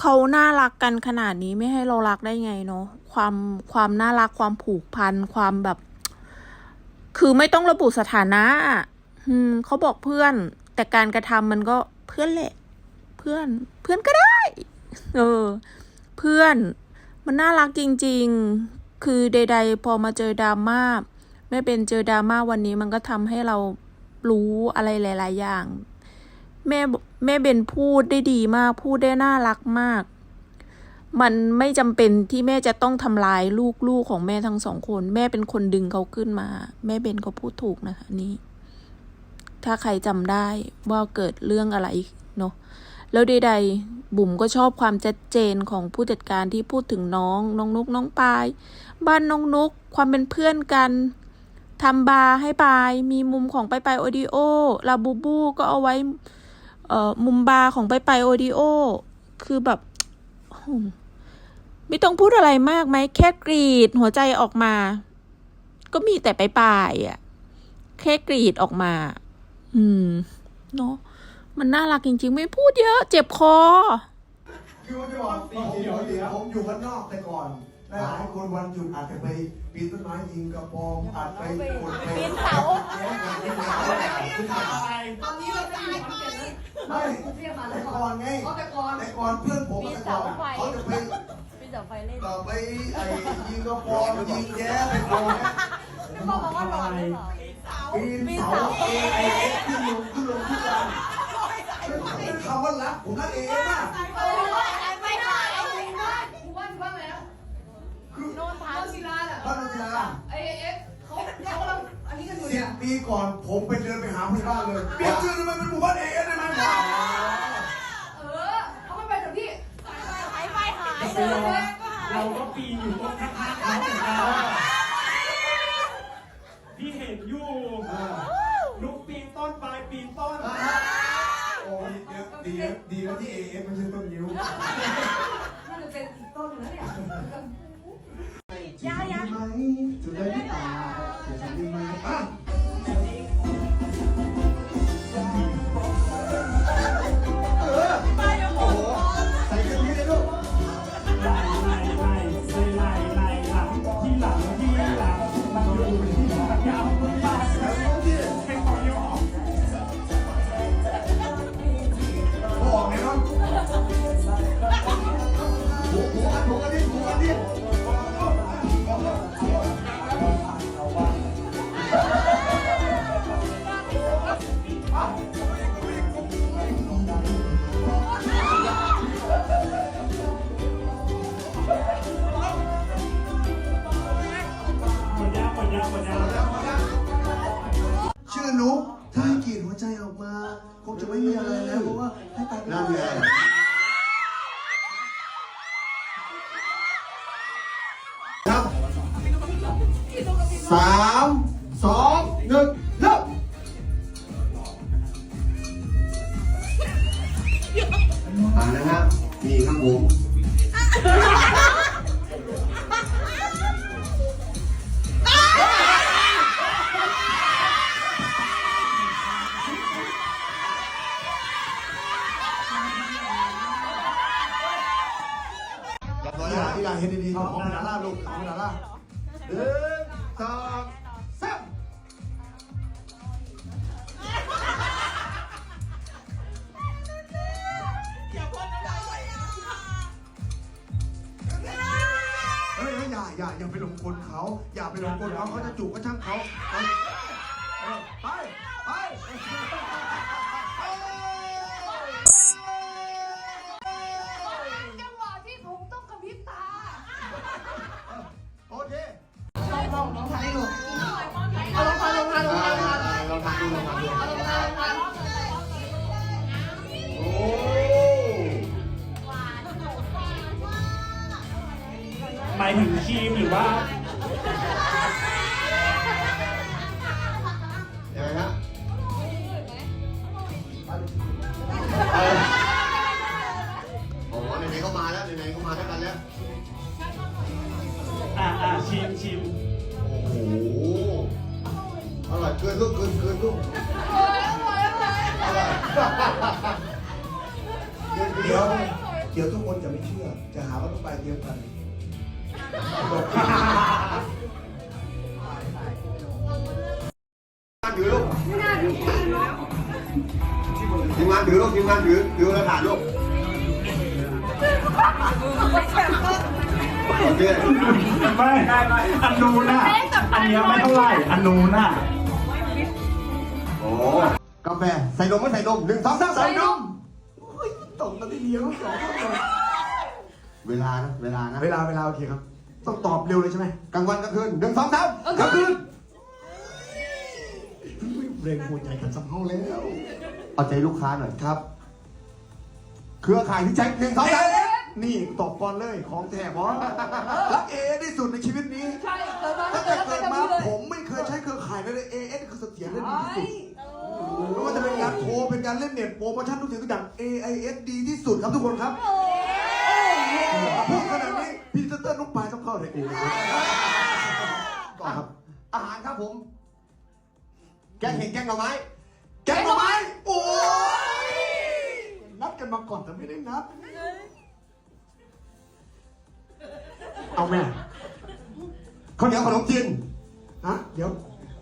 เขาน่ารักกันขนาดนี้ไม่ให้เรารักได้ไงเนาะความความน่ารักความผูกพันความแบบ คือไม่ต้องระบุสถานะอืมเขาบอกเพื่อน แต่การกระทำมันก็เพื่อนแหละ เพื่อน เพื่อนก็ได้ เออ เพื่อน มันน่ารักจริง ๆ คือใด ๆ พอมาเจอดราม่าแม่เป็นเจอดราม่าวันนี้มันก็ทำให้เรารู้อะไรหลาย ๆ อย่าง แม่แม่เบนพูดได้ดีมาก พูดได้น่ารักมาก มันไม่จำเป็นที่แม่จะต้องทำลายลูกลูกของแม่ทั้งสองคน แม่เป็นคนดึงเขาขึ้นมา แม่เบนก็พูดถูกนะคะนี่ถ้าใครจำได้ว่าเกิดเรื่องอะไรเนาะแล้วใดๆบุ๋มก็ชอบความชัดเจนของผู้จัดการที่พูดถึงน้อง น้องนุกน้องปาย บ้านน้องนุกความเป็นเพื่อนกันทำบาร์ให้ปาย มีมุมของไปไปโอดิโอลาบูบูก็เอาไว้ เอ่อมุมบาร์ของไปไปโอดิโอคือแบบไม่ต้องพูดอะไรมากไหมแค่กรีดหัวใจออกมา ก็มีแต่ไปปลายอะ แค่กรีดออกมา อืม เนาะมันน่ารักจริง ๆ ไม่พูดเยอะ เจ็บคอคือว่าจะบอกผมอยู่ผมอยู่ข้างนอกแต่ก่อน หลายๆคนวันหยุดอาจจะไปปีนต้นไม้ยิงกระปองอาจไปกดไปปีนเสาตอนนี้เราจะอยู่ขอนแก่นแล้วไม่เรียกมาแต่แล้วก่อนไงเขาแต่ก่อนแต่ก่อนเพื่อนผมแต่ก่อนเขาจะไปพี่เสาไฟเล่นเอ่อไปไอ้ยิงกระปองยิงแย้ไปโดนพี่พ่อบอกว่าร้อนเลยเหรอปีนเสาเอไอเอขึ้นลงขึ้นลงทุกวันเป็นคำว่ารักผมรักเองมาก ไม่ได้ หมู่บ้านอยู่บ้านแล้ว คือ โน่น บ้า ทาน นศิลาน่ะบ้านนนทิลาไอเอฟเขาเขากำลังอันนี้กันอยู่สิเนี่บยปีก่อนผมไปเดินไปหาผู้ใหญ่บ้านเลยเปลี่ยนชื่อทำไมเป็นหมู่บ้านเอเอสได้ไหมเออเขาไม่ไปกับพี่หายไปหายเอเลอยเราก็ปีนอยู่ตรงข้างๆเขาเหมือนกันพี่เห็นอยู่นุกปีนต้นปลายปีนต้น โอ้ยดีดีแล้วที่เอเอสไม่ใช่ต้นนิ้วน่าจะเป็นอีกต้นหนึงแล้วเนี่ยย ชื่อนุ๊กถ้าให้กรีดหัวใจออกมาคงจะไม่มีอะไรแล้วเพราะว่าให้ตายนั่นไงครับสามสองหนึ่งเริ่มอ่านะฮะนี่ครับผม ที่ลาเห็นดีๆของคุณดาราลูกของคุณดาราหนึ่งสองสามเฮ้ยเฮ้ยอย่าอย่าอย่าไปหลงกลเขาอย่าไปหลงกลเขาเขาจะจูบก็ช่างเขาเอาเออไปไปายถึงครีมหรือว่า ยังไงฮะโอ้โหไหนๆก็มาแล้วไหนๆก็มาด้วยกันแล้ว อ่าอ่าชิมชิมโอ้โห อร่อยเกินลูกเกินเกินลูกโอ้ยโอ้ยโอ้ยอร่อยเดี๋ยวเดี๋ยวทุกคนจะไม่เชื่อ จะหาว่าต้องไปเตรียมกัน ถือลูกทีมงานถือลูกทีมงานถือถือแล้วถ่ายลูกโอเคไม่อันนูนน่ะอันเนี้ยไม่เท่าไหร่อันนูนน่ะโอ้กาแฟใส่นมไม่ใส่นมหนึ่งสองสามใส่นมตกมาที่เดียวสองเวลานะเวลานะ เวลาเวลาโอเคครับ ต้องตอบเร็วเลยใช่ไหมกลางวันกลางคืนหนึ่งสองสามกลางคืนเร่งหัวใจกันสัมเฮาแล้วเอาใจลูกค้าหน่อยครับ เครือข่ายที่ใช้หนึ่งสองสามนี่ตอบก่อนเลยของแท้บอสรักเอที่สุดในชีวิตนี้ใช่เกิดมาตั้งเกิแต่ดเกิดมามาเลยผมไม่เคยใช้เครือข่ายเลยเอเอคือเสถียรและดีที่สุดไม่ว่าจะเป็นการโทรเป็นการเล่นเน็ตโปรโมชั่นทุกสิ่งทุกอย่าง AIS ดีที่สุดครับทุกคนครับพูดขนาดนี้พรีเซนเตอร์นุ๊กปลายต้อง เข้าเลยเองต่อครับ อาหารครับผม แกงเห็ดแกงหน่อไม้ แกงหน่อไม้ โอ้ยนัดกันมาก่อนแต่ไม่ได้นัด เอาแม่ข้าวเหนียวขนมจีนฮะเดี๋ยว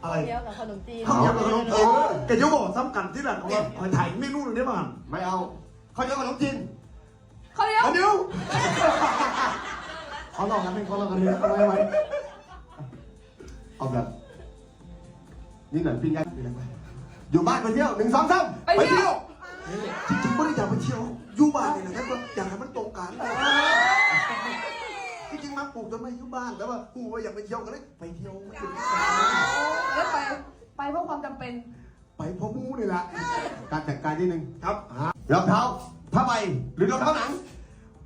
อะไร เดียวกับขนมจีนข้าวเหนียวกับขนมจีนแกยกบอกซ้ำกันที่หลังของเราขอถ่ายเมนูหนึ่งได้ป่ะไม่เอาข้าวเหนียวขนมจีนเขาเดียวอันเดียว ขอลองกันเป็นขอลองกันเลยเอาไว้ไว้เอาแบบนี่หน่อยปิ้งย่างอยู่บ้านไปเที่ยวหนึ่งสองสามไปเที่ยวจริงๆไม่ได้อยากไปเที่ยวอยู่บ้านนี่นะครับอยากให้มันตรงกันจริงๆมาปลูกต้นไม้อยู่บ้านแต่ว่าปูว่าอยากไปเที่ยวกันเลยไปเที่ยวไม่ได้แล้วไปไปเพราะความจำเป็น ไปเพราะมูนี่แหละการแต่งกายที่หนึ่งครับฮะรองเท้าผ้าใบหรือรองเท้าหนัง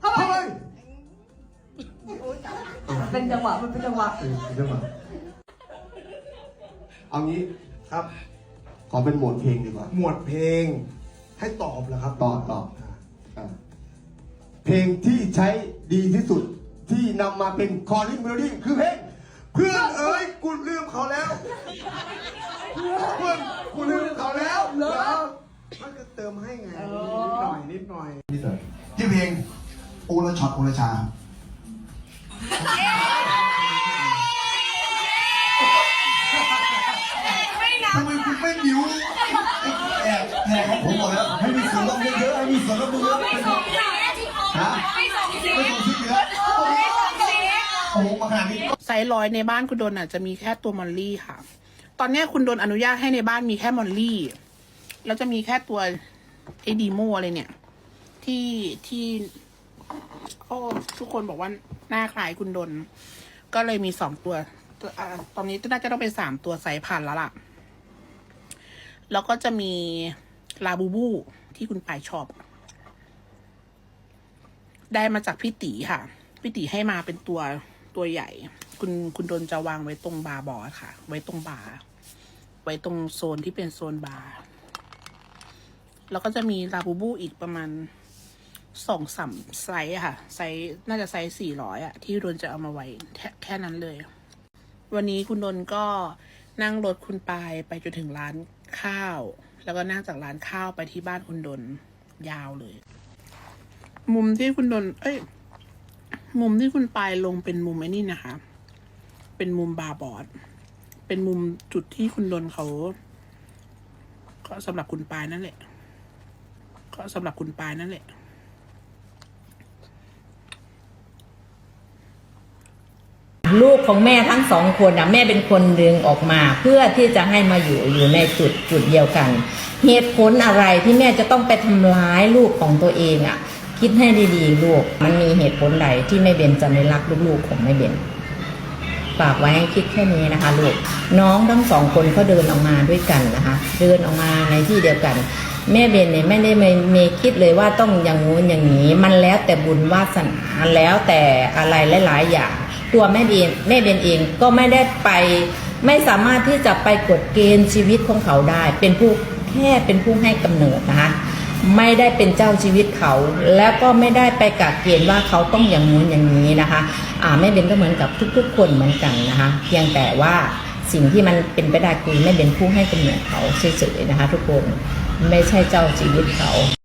ทำไมทำไม เป็นจังหวะมันเป็นจังหวะเออเดี๋ยวมาเอางี้ครับ ขอเป็นโหมดเพลงดีกว่า หมวดเพลง ให้ตอบเหรอครับตอบตอบอะเพลงที่ใช้ดีที่สุดที่นำมาเป็นคอร์ลิ่งเมโลดี้คือเพลงเพื่อนเอ้ยกูลืมเขาแล้ว เพื่อนกูลืมเขาแล้วเหรอมันก็เติมให้ไงนิดหน่อยนิดหน่อยที่เพลงโอละช็อตโอละชาท หิวแอบแอบของผมหมดแล้วให้มีส่วนร่วมเยอะๆให้มีส่วนร่วมเยอะๆฮะไม่ส่งซิกไม่ส่งซิกเหรอโอ้โหมาขนาดนี้ไซส์ร้อยในบ้านคุณโดนอะจะมีแค่ตัวมอลลี่ค่ะ ตอนนี้คุณโดนอนุญาตให้ในบ้านมีแค่มอลลี่ แล้วจะมีแค่ตัวไอ้ดีโมอะไรเนี่ย ที่ที่โอ้ทุกคนบอกว่าหน้าคล้ายคุณดน ก็เลยมีสองตัวตัวอ่าตอนนี้น่าจะต้องเป็นสามตัวไซส์พันแล้วล่ะ แล้วก็จะมีลาบูบูที่คุณปายชอบ ได้มาจากพี่ตีค่ะ พี่ตีให้มาเป็นตัวตัวใหญ่ คุณคุณโดนจะวางไว้ตรงบาร์บอสค่ะ ไว้ตรงบาร์ไว้ตรงโซนที่เป็นโซนบาร์แล้วก็จะมีลาบูบูอีกประมาณสองสามไซส์ค่ะ ไซส์น่าจะไซส์สี่ร้อยอะที่โดนจะเอามาไว้แค่แค่นั้นเลย วันนี้คุณโดนก็นั่งรถคุณปายไปจนถึงร้าน ข้าว แล้วก็นั่งจากร้านข้าวไปที่บ้านคุณดนยาวเลย มุมที่คุณดน เอ้ย มุมที่คุณปายลงเป็นมุมไอ้นี่นะคะ เป็นมุมบาร์บอร์ด เป็นมุมจุดที่คุณดนเขาก็สำหรับคุณปายนั่นแหละก็สำหรับคุณปายนั่นแหละ ลูกของแม่ทั้งสองคนนะแม่เป็นคนดึงออกมา เพื่อที่จะให้มาอยู่อยู่ในจุดจุดเดียวกัน เหตุผลอะไรที่แม่จะต้องไปทำร้ายลูกของตัวเองอะ่ะ คิดให้ดีๆลูก มันมีเหตุผลใดที่แม่เบนจะไม่รักลูกๆของแม่เบนฝากไว้ให้คิดแค่นี้นะคะลูกน้องทั้งสองคนเขาเดินออกมาด้วยกันนะคะ เดินออกมาในที่เดียวกัน แม่เบนเนี่ยไม่ได้ไม่ไม่คิดเลยว่าต้องอย่างงู้นอย่างนี้ มันแล้วแต่บุญวาสนาแล้วแต่อะไรหลาย ๆ อย่าง ตัวแม่เบนแม่เบนเองก็ไม่ได้ไป ไม่สามารถที่จะไปกดเกณฑ์ชีวิตของเขาได้ เป็นผู้แค่เป็นผู้ให้กำเนิดนะคะไม่ได้เป็นเจ้าชีวิตเขา แล้วก็ไม่ได้ไปกักเกณฑ์ว่าเขาต้องอย่างนู้นอย่างนี้นะคะอ่าแม่เบนก็เหมือนกับทุก ๆ คนเหมือนกันนะคะเพียงแต่ว่าสิ่งที่มันเป็นไปได้คือแม่เบนผู้ให้กำเนิดเขาเฉยๆนะคะ ทุกคนไม่ใช่เจ้าชีวิตเขา